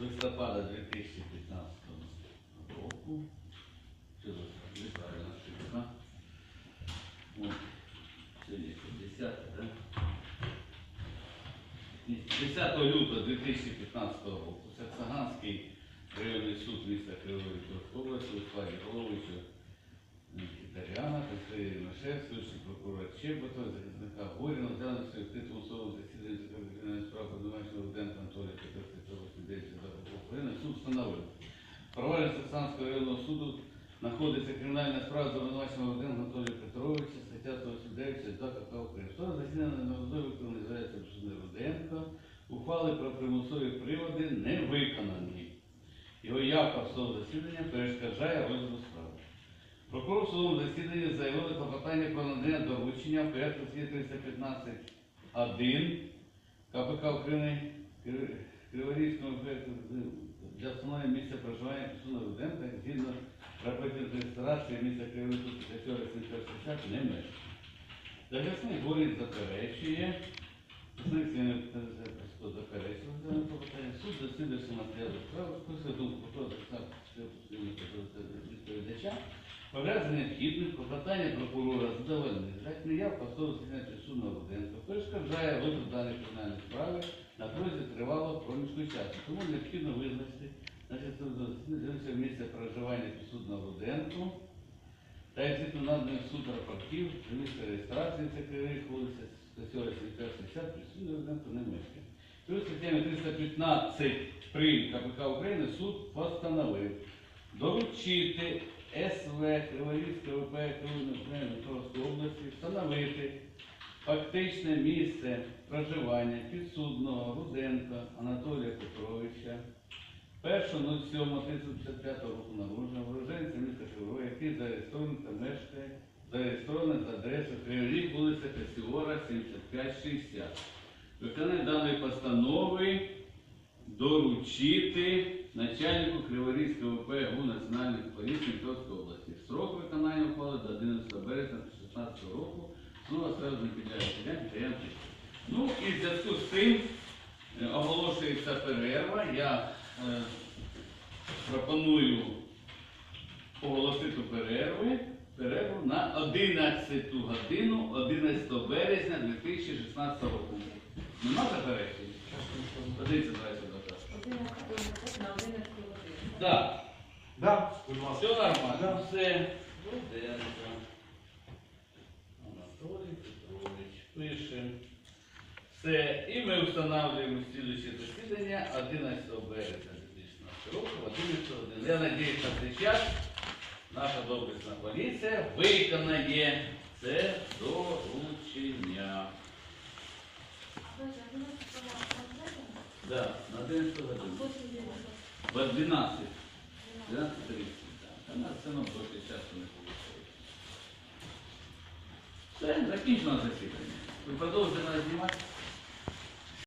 листопада 2015 року. Це? Неправильна. От. Сьогодні 10, так? 10 лютого 2015 року Саксаганський районний суд міста Кривої області у головуючого Кітаряна, Катерини Римашевської, прокурора Чебота, захисника Горіна, взяли в титул особи засідання Закордонної справи обвинуваченого Руденка Анатолія Петрова Сидельця за України. Суд встановив. Провадження районного суду знаходиться кримінальна справа за обвинуваченого Руденка Анатолія Петровича, стаття 189 за КК України. Вторе засідання на виконаний називається Пшини Руденко. Ухвали про примусові приводи не виконані. Його явка в судове засідання перешкоджає розгляду справи. Прокурор в судовому засіданні заявили клопотання про надання доручення в порядку статті 315.1 КПК України Кри- Криворізького проєкту для встановлення місця проживання Пісуна Руденка згідно рапортів реєстрації місця Кривої тут 60 не меж. Захисник Горіч заперечує. Суд засідався матеріалу справи, списує думку захисника відповідача, Пов'язане необхідним клопотання прокурора задовольнити. Так неявка засідання суду Руденко перешкоджає розгляд даної кримінальної справи на протязі тривалого проміжку часу. Тому необхідно визначити засідання місця проживання підсудного Руденко та згідно наданих суд рапортів, місце реєстрації це кривий вулиця Стасьора 60, підсудний Руденко не мешкає. Плюс статтями 315 при КПК України суд постановив доручити СВ Криворізької ОП Кривої області встановити фактичне місце проживання підсудного Руденка Анатолія Петровича, 1.07.1955 року народження, уроженця міста Кривого, який зареєстрований та мешкає, зареєстрований за адресою Кривий, вулиця Касіора, 7560. Виконання даної постанови доручити начальнику Криворізького ОП ГУ Національної поліції Московської області. Строк виконання ухвали до 11 березня 2016 року. Знову сразу не підляє Ну і в зв'язку з цим е, оголошується перерва. Я е, пропоную оголосити перерву, перерву на 11 годину 11 березня 2016 року. Нема заперечень? Подивіться, давайте до на 11 годину. Так, Да, все нормально, все. Все, і ми встановлюємо слідуюче засідання 11 березня 2016 року, 11 годин. Я надіюсь, на цей час наша доблесна поліція виконає це доручення. Да, на 11 годин. В 12. 12.30. так. Та нас одно трохи часу не виходить. Все, закінчено засідання. Ви продовжуєте мене знімати?